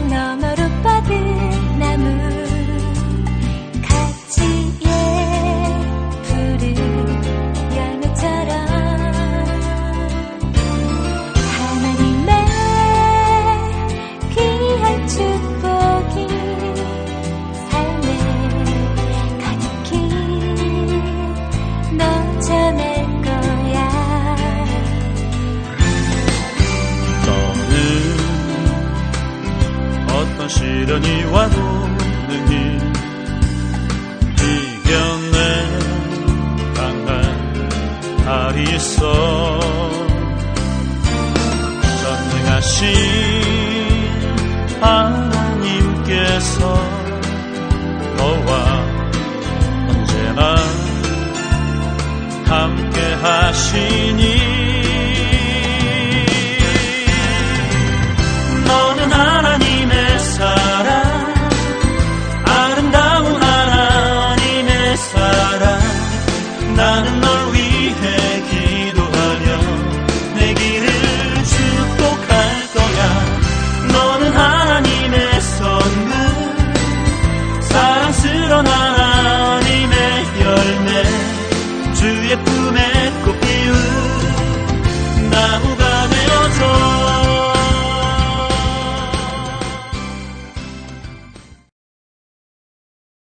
너머로 뻗은 나무 시련이 와도 능히 이겨내 강한 달이 있어. 전능하신 하나님께서 너와 언제나 함께 하시니 나는 널 위해 기도하며 내 길을 축복할 거야. 너는 하나님의 선물 사랑스러운 하나님의 열매 주의 품에